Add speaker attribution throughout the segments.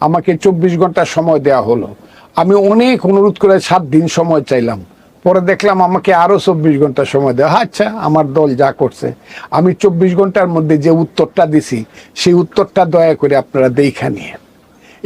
Speaker 1: আমাকে চব্বিশ ঘণ্টা সময় দেয়া হলো। আমি অনেক অনুরোধ করে সাত দিন সময় চাইলাম। পরে দেখলাম আমাকে আরও চব্বিশ ঘণ্টা সময় দেওয়া আচ্ছা আমার দল যা করছে। আমি চব্বিশ ঘণ্টার মধ্যে যে উত্তরটা দিছি, সেই উত্তরটা দয়া করে আপনারা দেখা নিয়ে।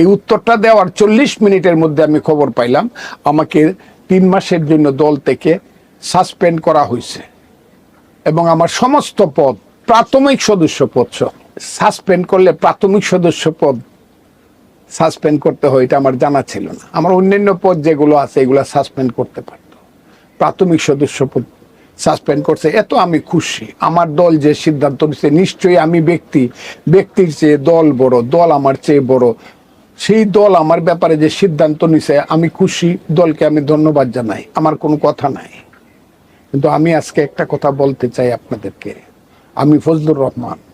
Speaker 1: এই উত্তরটা দেওয়ার চল্লিশ মিনিটের মধ্যে আমি খবর পাইলাম, আমাকে তিন মাসের জন্য দল থেকে সাসপেন্ড করা হয়েছে। এবং আমার সমস্ত পদ, প্রাথমিক সদস্য পদ সাসপেন্ড করলে প্রাথমিক সদস্য পদ সাসপেন্ড করতে হয়, এটা আমার জানা ছিল না। আমার অন্যান্য পদ যেগুলো আছে, এগুলো সাসপেন্ড করতে পারতো। প্রাথমিক সদস্য পদ সাসপেন্ড করছে, এত আমি খুশি। আমার দল যে সিদ্ধান্ত নিচ্ছে নিশ্চয়ই আমি ব্যক্তি, ব্যক্তির চেয়ে দল বড়, দল আমার চেয়ে বড়। সেই দল আমার ব্যাপারে যে সিদ্ধান্ত নিছে, আমি খুশি, দলকে আমি ধন্যবাদ জানাই। আমার কোনো কথা নাই। কিন্তু আমি আজকে একটা কথা বলতে চাই আপনাদেরকে। আমি ফজলুর রহমান।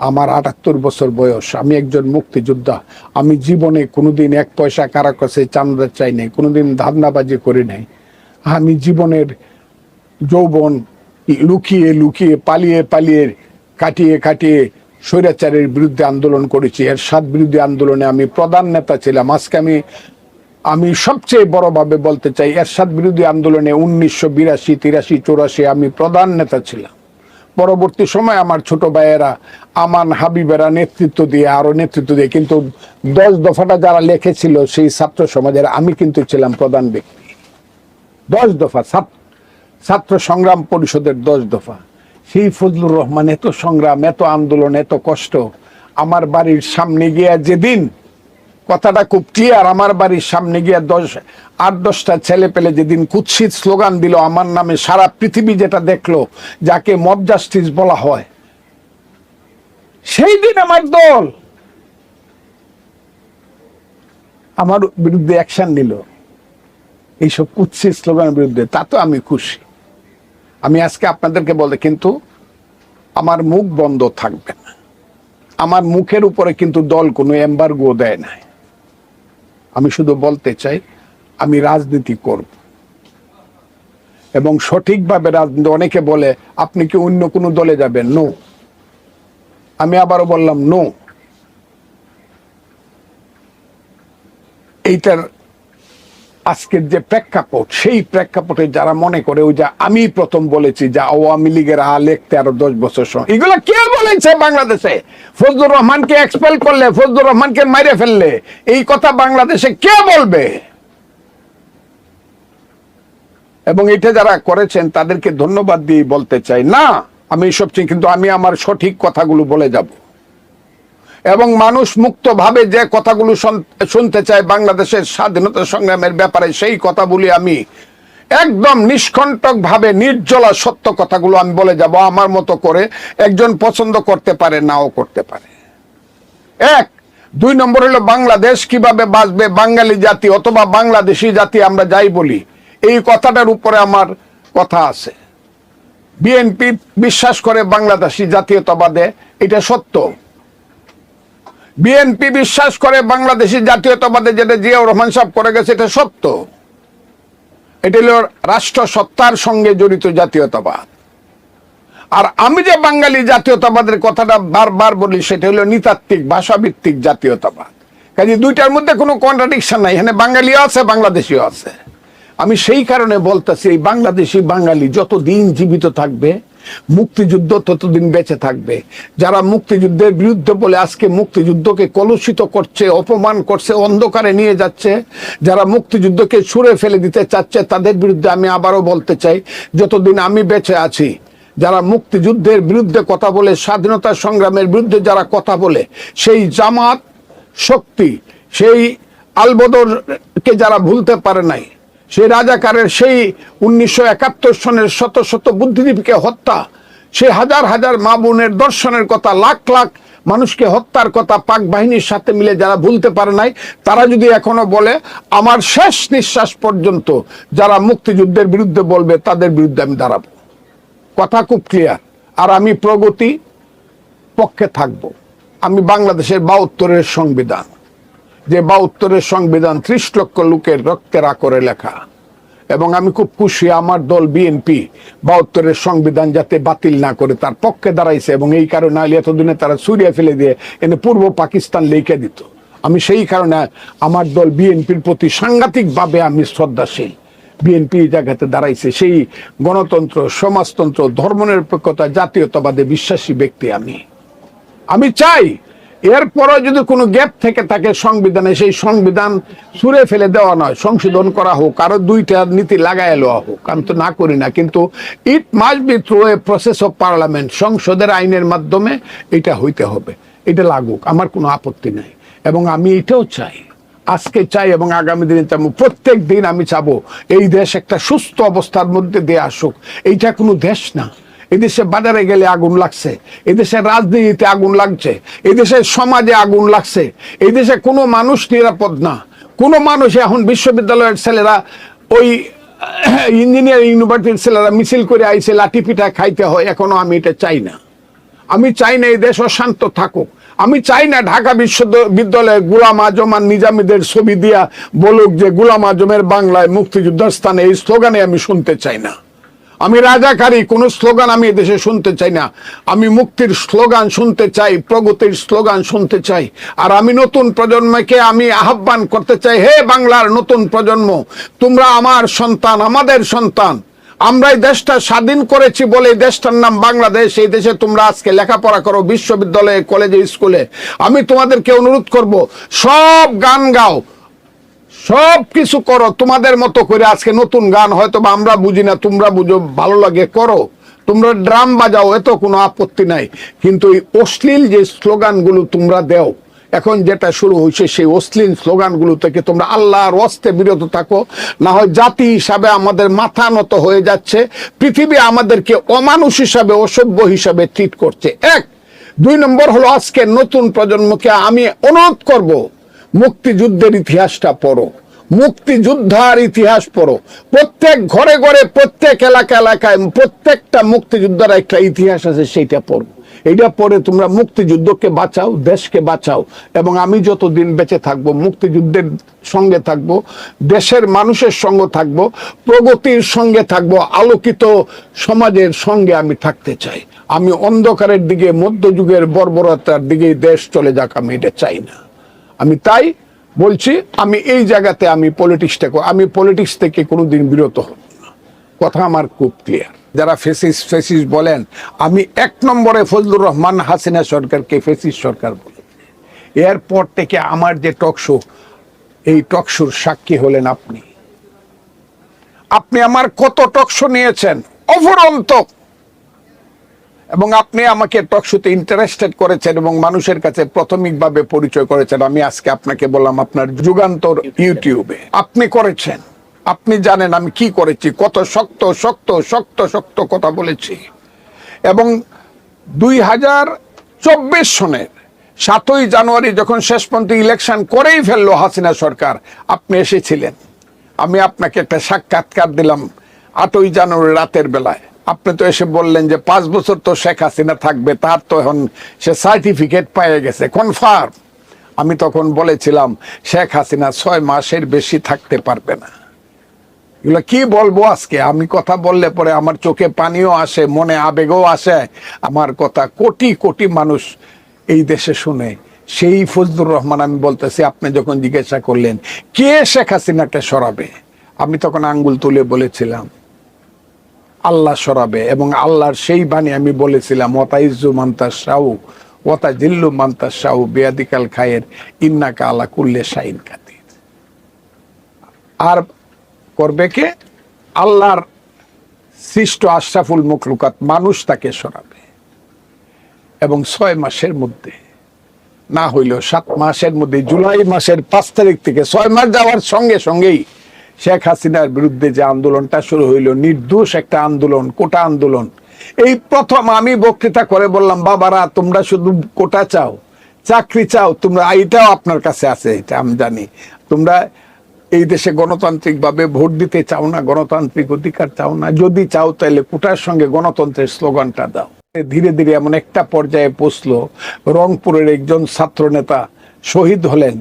Speaker 1: আমার আটাত্তর বছর বয়স, আমি একজন মুক্তিযোদ্ধা। আমি জীবনে কোনোদিন এক পয়সা কারা কাছে চান্দা চাই নাই, কোনোদিন ধান্দাবাজি করি নাই। আমি জীবনের যৌবন লুকিয়ে লুকিয়ে, পালিয়ে পালিয়ে, কাটিয়ে কাটিয়ে স্বৈরাচারের বিরুদ্ধে আন্দোলন করেছি। এর সাত বিরোধী আন্দোলনে আমি প্রধান নেতা ছিলাম। আজকে আমি আমি সবচেয়ে বড়ভাবে বলতে চাই এর এরশাদ বিরোধী আন্দোলনে উনিশশো বিরাশি, তিরাশি, চৌরাশি আমি প্রধান নেতা ছিলাম। পরবর্তী সময় আমার ছোট ভাইয়েরা আমান হাবিবেরা নেতৃত্ব দিয়ে, আরও নেতৃত্ব দিয়ে কিন্তু দশ দফাটা যারা লিখেছিল সেই ছাত্র সমাজের আমি কিন্তু ছিলাম প্রধান ব্যক্তি। দশ দফা, ছাত্র সংগ্রাম পরিষদের দশ দফা। সেই ফজলুর রহমান, এত সংগ্রাম, এত আন্দোলন, এত কষ্ট। আমার বাড়ির সামনে গিয়া যেদিন কথাটা খুব ক্লিয়ার আমার বাড়ির সামনে গিয়ে দশ, আট, দশটা ছেলে পেলে যেদিন কুৎসিত স্লোগান দিল, আমার নামে সারা পৃথিবী যেটা দেখল, যাকে মব জাস্টিস বলা হয়, সেই দিন আমার দল আমার বিরুদ্ধে অ্যাকশন নিল। এইসব কুৎসিত স্লোগানের বিরুদ্ধে, তা তো আমি খুশি। আমি আজকে আপনাদেরকে বলতে, কিন্তু আমার মুখ বন্ধ থাকবে না। আমার মুখের উপরে কিন্তু দল কোনো এম্বার্গো দেয় নাই। আমি শুধু বলতে চাই, আমি রাজনীতি করব। এবং সঠিকভাবে রাজনীতি, অনেকে বলে, আপনি কি অন্য কোনো দলে যাবেন? নো আমি আবারও বললাম নো এইটার আজকের যে প্রেক্ষাপট, সেই প্রেক্ষাপটে যারা মনে করে, ওই যে আমি প্রথম বলেছি যে আওয়ামী লীগের আ লেখতে আরও দশ বছর সময়। এগুলো কে বলেছে বাংলাদেশে। ফজলুর রহমানকে এক্সপেল করলে, ফজলুর রহমানকে মাইরে ফেললে, এই কথা বাংলাদেশে কে বলবে? এবং এটা যারা করেছেন, তাদেরকে ধন্যবাদ দিয়ে বলতে চাই, না, আমি সব কিন্তু আমি আমার সঠিক কথাগুলো বলে যাব। এবং মানুষ মুক্তভাবে যে কথাগুলো শুন- শুনতে চায় বাংলাদেশের স্বাধীনতা সংগ্রামের ব্যাপারে, সেই কথা বলি আমি। একদম নিষ্কণ্টক ভাবে নির্জলা সত্য কথাগুলো আমি বলে যাব, আমার মতো করে একজন পছন্দ করতে পারে, নাও করতে পারে। এক, দুই নম্বর হলো বাংলাদেশ কীভাবে বাঁচবে, বাঙালি জাতি অথবা বাংলাদেশি জাতি আমরা যাই বলি, এই কথাটার উপরে আমার কথা আছে। বিএনপি বিশ্বাস করে বাংলাদেশি জাতীয়তাবাদে, এটা সত্য। বিএনপি বিশ্বাস করে বাংলাদেশি জাতীয়তাবাদে যেটা জিয়াউর রহমান সাহেব করে গেছে, এটা সত্য। এটা হলো রাষ্ট্র সত্তার সঙ্গে জড়িত জাতীয়তাবাদ। আর আমি যে বাঙালি জাতীয়তাবাদের কথাটা বারবার বলি, সেটা হলো নৃতাত্ত্বিক, ভাষাভিত্তিক জাতীয়তাবাদ। কাজে দুইটার মধ্যে কোনো কন্ট্রাডিকশন নাই। এখানে বাঙালিও আছে, বাংলাদেশিও আছে। আমি সেই কারণে বলতেছি, এই বাংলাদেশি বাঙালি যতদিন জীবিত থাকবে মুক্তিযুদ্ধ ততদিন বেঁচে থাকবে। যারা মুক্তিযুদ্ধের বিরুদ্ধে বলে আজকে মুক্তিযুদ্ধকে কলুষিত করছে, অপমান করছে, অন্ধকারে নিয়ে যাচ্ছে, যারা মুক্তিযুদ্ধকে ছুঁড়ে ফেলে দিতে চাচ্ছে, তাদের বিরুদ্ধে আমি আবারও বলতে চাই, যতদিন আমি বেঁচে আছি, যারা মুক্তিযুদ্ধের বিরুদ্ধে কথা বলে, স্বাধীনতা সংগ্রামের বিরুদ্ধে যারা কথা বলে, সেই জামাত শক্তি, সেই আলবদরকে যারা ভুলতে পারে নাই সেই রাজাকারের সেই উনিশশো একাত্তর সনের শত শত বুদ্ধিজীবীকে হত্যা, সেই হাজার হাজার মা বোনের দর্শনের কথা, লাখ লাখ মানুষকে হত্যার কথা পাক বাহিনীর সাথে মিলে যারা ভুলতে পারে নাই, তারা যদি এখনও বলে, আমার শেষ নিঃশ্বাস পর্যন্ত যারা মুক্তিযুদ্ধের বিরুদ্ধে বলবে, তাদের বিরুদ্ধে আমি দাঁড়াবো। কথা খুব ক্লিয়ার আর আমি প্রগতি পক্ষে থাকব। আমি বাংলাদেশের বাউত্তরের সংবিধান। যে বাউত্তরের সংবিধান ত্রিশ লক্ষ লোকের রক্তের আকরে লেখা। এবং আমি খুব খুশি আমার দল বিএনপি বাহাত্তরের সংবিধান যাতে বাতিল না করে তার পক্ষে দাঁড়াইছে এবং এই কারণে আলী এতদিনে তারা সুরিয়া ফেলে দিয়ে এনে পূর্ব পাকিস্তান লিখে দিত। আমি সেই কারণে আমার দল বিএনপির প্রতি সাংঘাতিকভাবে আমি শ্রদ্ধাশীল। বিএনপি জায়গাতে দাঁড়াইছে। সেই গণতন্ত্র, সমাজতন্ত্র, ধর্মনিরপেক্ষতা, জাতীয়তাবাদে বিশ্বাসী ব্যক্তি আমি। আমি চাই এরপরও যদি কোনো গ্যাপ থেকে থাকে সংবিধানে, সেই সংবিধান সুরে ফেলে দেওয়া নয়, সংশোধন করা হোক, আরও দুইটা নীতি লাগাই লওয়া হোক, আমি তো না করি না, কিন্তু it must be through a process of parliament, সংসদের আইনের মাধ্যমে এটা হইতে হবে, এটা লাগুক, আমার কোনো আপত্তি নাই, এবং আমি এটাও চাই, আজকে চাই এবং আগামী দিনে চাবো প্রত্যেক দিন আমি চাবো, এই দেশ একটা সুস্থ অবস্থার মধ্যে দিয়ে আসুক, এইটা কোনো দেশ না এদেশে বাজারে গেলে আগুন লাগছে এদেশের রাজনীতিতে আগুন লাগছে এদেশের সমাজে আগুন লাগছে এই দেশে কোনো মানুষ নিরাপদ না। কোনো মানুষ এখন বিশ্ববিদ্যালয়ের ছেলেরা ওই ইঞ্জিনিয়ারিং ইউনিভার্সিটির ছেলেরা মিছিল করে আইসে লাঠি পিঠা খাইতে হয়, এখনও আমি এটা চাই না। আমি চাই না এই দেশ অশান্ত থাকুক। আমি চাই না ঢাকা বিশ্ববিদ্যালয়ে গুলাম আজম আর নিজামীদের ছবি দিয়া বলুক যে গুলাম আজমের বাংলায় মুক্তিযুদ্ধের স্থানে এই স্লোগানে আমি শুনতে চাই না। আমি রাজাকারী, কোন স্লোগান আমি এদেশে শুনতে চাই না। আমি মুক্তির স্লোগান শুনতে চাই, প্রগতির স্লোগান শুনতে চাই। আর আমি নতুন প্রজন্মকে আমি আহ্বান করতে চাই, হে বাংলার নতুন প্রজন্ম, তোমরা আমার সন্তান, আমাদের সন্তান। আমরা এই দেশটা স্বাধীন করেছি বলে দেশটার নাম বাংলাদেশ, এই দেশে তোমরা আজকে লেখাপড়া করো বিশ্ববিদ্যালয়ে, কলেজে, স্কুলে। আমি তোমাদেরকে অনুরোধ করব, সব গান গাও সব কিছু করো, তোমাদের মতো করে আজকে নতুন গান হয়তো বা আমরা বুঝি না, তোমরা বুঝো, ভালো লাগে, করো। তোমরা ড্রাম বাজাও, এত কোনো আপত্তি নাই। কিন্তু এই অশ্লীল যে স্লোগানগুলো তোমরা দেও, এখন যেটা শুরু হয়েছে সেই অশ্লীল স্লোগানগুলো থেকে তোমরা আল্লাহর অস্তে বিরত থাকো। না হয় জাতি হিসাবে আমাদের মাথা নত হয়ে যাচ্ছে, পৃথিবী আমাদেরকে অমানুষ হিসাবে, অসভ্য হিসাবে ট্রিট করছে। এক, দুই নম্বর হলো আজকে নতুন প্রজন্মকে আমি অনুরোধ করব মুক্তিযুদ্ধের ইতিহাসটা পড়ো। মুক্তিযোদ্ধার ইতিহাস পড়ো। প্রত্যেক ঘরে ঘরে, প্রত্যেক এলাকা এলাকায় প্রত্যেকটা মুক্তিযোদ্ধার একটা ইতিহাস আছে, সেইটা পড়ো। এটা পরে তোমরা মুক্তিযুদ্ধকে বাঁচাও, দেশকে বাঁচাও। এবং আমি যতদিন বেঁচে থাকব, মুক্তিযুদ্ধের সঙ্গে থাকব, দেশের মানুষের সঙ্গে থাকব, প্রগতির সঙ্গে থাকব, আলোকিত সমাজের সঙ্গে আমি থাকতে চাই। আমি অন্ধকারের দিকে, মধ্যযুগের বর্বরতার দিকে দেশ চলে যাক, আমি এটা চাই না। আমি তাই বলছি, আমি এই জায়গাতে আমি পলিটিক্সটা আমি পলিটিক্স থেকে কোনোদিন বিরত হব কথা আমার খুব ক্লিয়ার যারা ফেসিস ফেসিস বলেন, আমি এক নম্বরে ফজলুর রহমান হাসিনা সরকারকে ফেসিস সরকার বলি। এরপর থেকে আমার যে টকশো এই টকশোর সাক্ষী হলেন আপনি। আপনি আমার কত টকশো নিয়েছেন? অফুরন্ত। এবং আপনি আমাকে টকশোতে ইন্টারেস্টেড করেছেন এবং মানুষের কাছে প্রাথমিকভাবে পরিচয় করেছেন, আমি আজকে আপনাকে বললাম আপনার যুগান্তর ইউটিউবে আপনি করেছেন। আপনি জানেন আমি কি করেছি, কত শক্ত শক্ত শক্ত শক্ত কথা বলেছি। এবং দুই হাজার চব্বিশ সনের সাতই জানুয়ারি যখন শেষ পর্যন্ত ইলেকশন করেই ফেলল হাসিনা সরকার, আপনি এসেছিলেন। আমি আপনাকে একটা সাক্ষাৎকার দিলাম আটই জানুয়ারি রাতের বেলায়। আপনি তো এসে বললেন যে পাঁচ বছর তো শেখ হাসিনা থাকবে, তার তো এখন সে সার্টিফিকেট পেয়ে গেছে কনফার্ম আমি তখন বলেছিলাম, শেখ হাসিনা ছয় মাসের বেশি থাকতে পারবে না। এগুলো কি বলব আজকে? আমি কথা বললে পরে আমার চোখে পানিও আসে, মনে আবেগও আসে। আমার কথা কোটি কোটি মানুষ এই দেশে শুনে, সেই ফজলুর রহমান আমি বলতেছি, আপনি যখন জিজ্ঞাসা করলেন, কে শেখ হাসিনাকে সরাবে? আমি তখন আঙ্গুল তুলে বলেছিলাম আল্লাহ সরাবে এবং আল্লাহর সেই বাণী আমি বলেছিলাম ওতা ইজ্জু মান্তা শাহু ওতা জিল্লু মান্তা শাহু বেয়াদিকাল খায়ের, ইন্নাকা আল্লাহ কুল্লে শাইন খাতির আর করবে কে? আল্লাহর সৃষ্ট আশরাফুল মুখলুকাত মানুষ তাকে সরাবে। এবং ছয় মাসের মধ্যে, না হইলেও সাত মাসের মধ্যে, জুলাই মাসের পাঁচ তারিখ থেকে ছয় মাস যাওয়ার সঙ্গে সঙ্গেই শেখ হাসিনার বিরুদ্ধে যে আন্দোলনটা শুরু হইল, নির্দোষ একটা আন্দোলন, কোটা আন্দোলন। এই প্রথম আমি বক্তৃতা করে বললাম, বাবারা, তোমরা শুধু কোটা চাও, চাকরি চাও, তোমরা, এইটাও আপনার কাছে আছে, এটা আমি জানি। তোমরা এই দেশে গণতান্ত্রিকভাবে ভোট দিতে চাও না, গণতান্ত্রিক অধিকার চাও না, যদি চাও তাহলে কোটার সঙ্গে গণতন্ত্রের স্লোগানটা দাও। ধীরে ধীরে এমন একটা পর্যায়ে পৌঁছল, রংপুরের একজন ছাত্র নেতা শহীদ হলেন,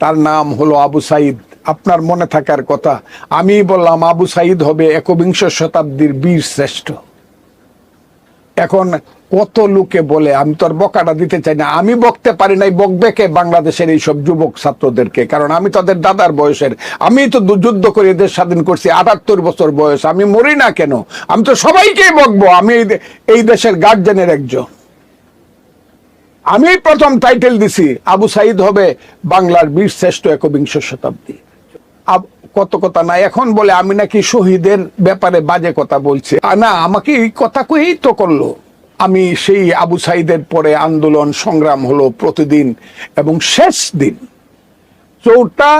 Speaker 1: তার নাম হলো আবু সাইদ। আপনার মনে থাকার কথা। আমি বললাম, আবু সাইদ হবে একবিংশ শতাব্দীর বীর শ্রেষ্ঠ। এখন কত লোকে বলে, আমি তো আর বকাটা দিতে চাই না। আমি বকতে পারি নাই, বকবে কে বাংলাদেশের এই সব যুবক ছাত্রদেরকে? কারণ আমি তাদের দাদার বয়সের। আমি তো যুদ্ধ করে দেশ স্বাধীন করছি, আটাত্তর বছর বয়স। আমি মরি না কেন? আমি তো সবাইকেই বকবো। আমি এই দেশের গার্জেনের একজন। আমি প্রথম টাইটেল দিছি, আবু সাইদ হবে বাংলার বীর শ্রেষ্ঠ একবিংশ শতাব্দী। কত কথা না, এখন বলে আমি নাকি শহীদের ব্যাপারে বাজে কথা বলছি। না, আমাকে এই কথা কয়েই তো করল। আমি সেই আবু সাইদের পরে আন্দোলন সংগ্রাম হলো প্রতিদিন এবং শেষ দিন। চৌঠা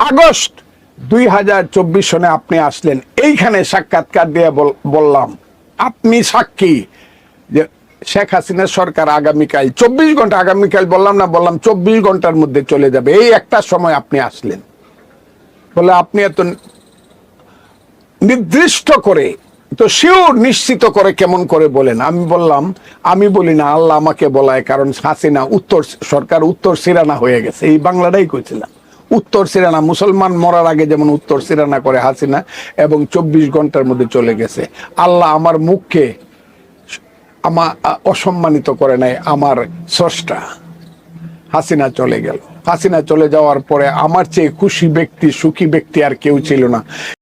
Speaker 1: আগস্ট দুই হাজার চব্বিশ সনে আপনি আসলেন। এইখানে সাক্ষাৎকার দিয়ে বললাম, আপনি সাক্ষী যে শেখ হাসিনার সরকার আগামীকাল, চব্বিশ ঘণ্টা আগামীকাল বললাম না, বললাম চব্বিশ ঘণ্টার মধ্যে চলে যাবে। এই একটা সময় আপনি আসলেন। বলে আপনি এত নির্দিষ্ট করে, তো শিওর নিশ্চিত করে কেমন করে বলেন? আমি বললাম, আমি বলি না, আল্লাহ আমাকে বলায়, কারণ হাসিনা উত্তর সরকার উত্তর সিরানা হয়ে গেছে। এই বাংলাটাই কইছিলাম। উত্তর সিরানা, মুসলমান মরার আগে যেমন উত্তর সিরানা করে হাসিনা, এবং চব্বিশ ঘণ্টার মধ্যে চলে গেছে। আল্লাহ আমার মুখকে আমার অসম্মানিত করে নাই, আমার স্রষ্টা। হাসিনা চলে গেল। হাসিনা চলে যাওয়ার পরে আমার চেয়ে খুশি ব্যক্তি সুখী ব্যক্তি আর কেউ ছিল না।